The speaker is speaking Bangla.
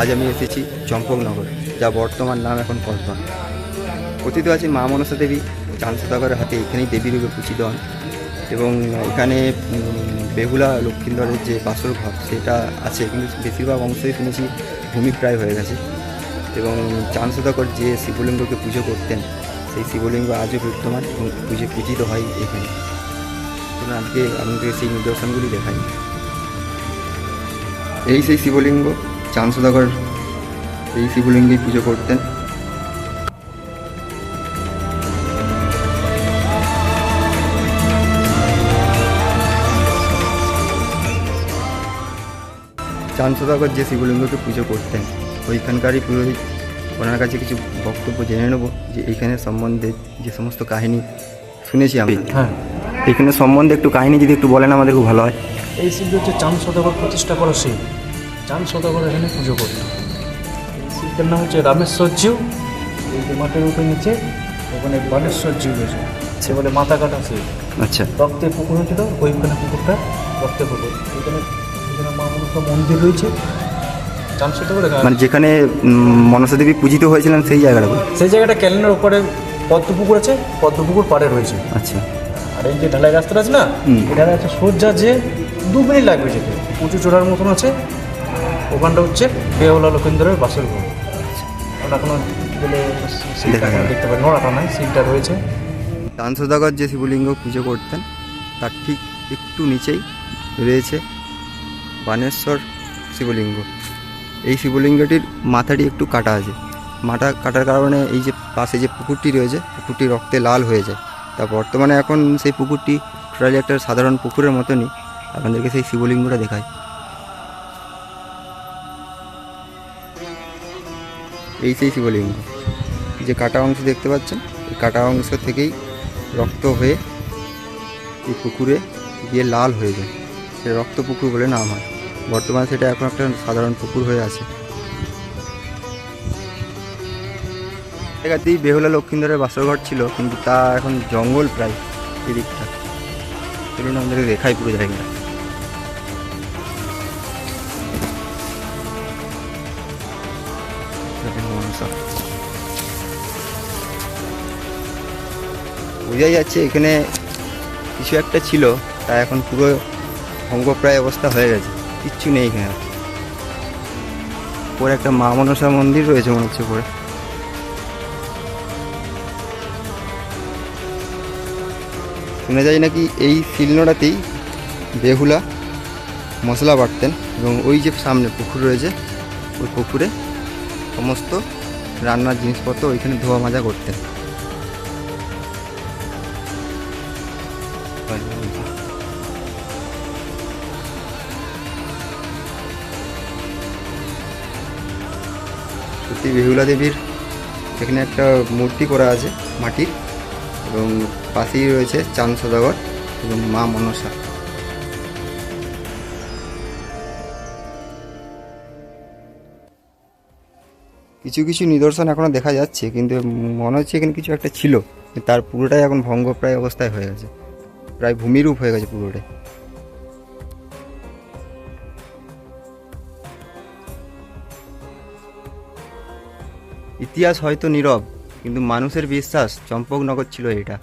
আজ আমি এসেছি চম্পকনগর, যা বর্তমান নাম এখন কসবা কথিত আছে মা মনসা দেবী চাঁদসদাগরের হাতে এখানেই দেবী রূপে পূজিত হন। এবং এখানে বেহুলা লক্ষ্মীন্দরের যে বাসর ঘর, সেটা আছে। কিন্তু বেশিরভাগ অংশই শুনেছি ভূমিপ্রায় হয়ে গেছে। এবং চাঁদসদাগর যে শিবলিঙ্গকে পুজো করতেন, সেই শিবলিঙ্গ আজও বিদ্যমান এবং পুজো পূজিত হয় এখানে। আজকে আমাদের সেই নিদর্শনগুলি দেখাই। এই সেই শিবলিঙ্গ চাঁদসদাগর এই শিবলিঙ্গেই পুজো করতেন। চাঁদসদাগর যে শিবলিঙ্গকে পুজো করতেন ওইখানকারই পুরোহিত ওনার কাছে কিছু বক্তব্য জেনে নেব যে এইখানে সম্বন্ধে যে সমস্ত কাহিনী শুনেছি আমি হ্যাঁ। এখানে সম্বন্ধে একটু কাহিনী যদি একটু বলেন আমাদের খুব ভালো হয়। এই শিব হচ্ছে চাঁদ সদাগর প্রতিষ্ঠা করা শিব। চাঁদ সদাগর এখানে পুজো করত। এই শিবটার নাম হচ্ছে রামেশ্বর জিউ। এই যে মাটির উপরে নিচে ওখানে বানেশ্বর জিউ রয়েছে সে বলে মাথা কাটা শিব আচ্ছা। রক্তের পুকুর হয়েছিল ওইখানে পুকুরটা রক্তে পুকুর। এখানে এখানে মা মনসা মন্দির রয়েছে। সদাগর মানে যেখানে মনসা দেবী পূজিত হয়েছিলেন সেই জায়গাটা। সেই জায়গাটা ক্যালেন্ডার উপরে পদ্মপুকুর আছে পদ্মপুকুর পাড়ে রয়েছে। আচ্ছা। আর এই যে ঢালাই রাস্তাটা আছে না। এটা আছে সোজা যে দু মিনিট লাগবে যেতে। উঁচু চূড়ার মতন আছে ওখানটা হচ্ছে বেহলা লোকেন্দ্রের বাসের ঘর। ওটা কোনো গেলে। দেখতে নাই সিলটা রয়েছে। চাঁদসদাগর যে শিবলিঙ্গ পুজো করতেন তার ঠিক একটু নিচেই রয়েছে বানেশ্বর শিবলিঙ্গ। এই শিবলিঙ্গটির মাথাটি একটু কাটা আছে। মাথা কাটার কারণে এই যে পাশে যে পুকুরটি রয়েছে পুকুরটি রক্তে লাল হয়ে যায়। তা বর্তমানে এখন সেই পুকুরটি টোটালি একটা সাধারণ পুকুরের মতনই। আপনাদেরকে সেই শিবলিঙ্গটা দেখায় এই সেই শিবলিঙ্গ যে কাটা অংশ দেখতে পাচ্ছেন, এই কাটা অংশ থেকেই রক্ত হয়ে এই পুকুরে গিয়ে লাল হয়ে যায়। সেটা রক্ত পুকুর বলে নাম হয়। বর্তমানে সেটা এখন একটা সাধারণ পুকুর হয়ে আছে। জায়গাতেই বেহুলা লক্ষ্মীন্দরের বাসরঘর ছিল, কিন্তু তা এখন জঙ্গল প্রায় এদিকটা। চলুন, আমাদেরকে দেখাই পুরো জায়গাটা। বোঝাই যাচ্ছে এখানে কিছু একটা ছিল, তা এখন পুরো ভঙ্গপ্রায় অবস্থা হয়ে গেছে, কিচ্ছু নেই এখানে। উপরে একটা মা মনসা মন্দির রয়েছে মনে হচ্ছে উপরে শুনে যায় নাকি এই শিলনোড়াতেই বেহুলা মশলা বাটতেন, এবং ওই যে সামনে পুকুর রয়েছে, ওই পুকুরে সমস্ত রান্নার জিনিসপত্র ওইখানে ধোয়া মাজা করতেন সত্যি বেহুলা দেবীর এখানে একটা মূর্তি করা আছে মাটির এবং পাশেই রয়েছে চাঁদ সদাগর এবং মা মনসা। কিছু কিছু নিদর্শন এখনও দেখা যাচ্ছে, কিন্তু মনে হচ্ছে এখানে কিছু একটা ছিল। তার পুরোটাই এখন ভঙ্গপ্রায় অবস্থায় হয়ে গেছে। প্রায় ভূমিরূপ হয়ে গেছে পুরোটাই। ইতিহাস হয়তো নীরব, কিন্তু মানুষের বিশ্বাস চম্পকনগর ছিল এটা।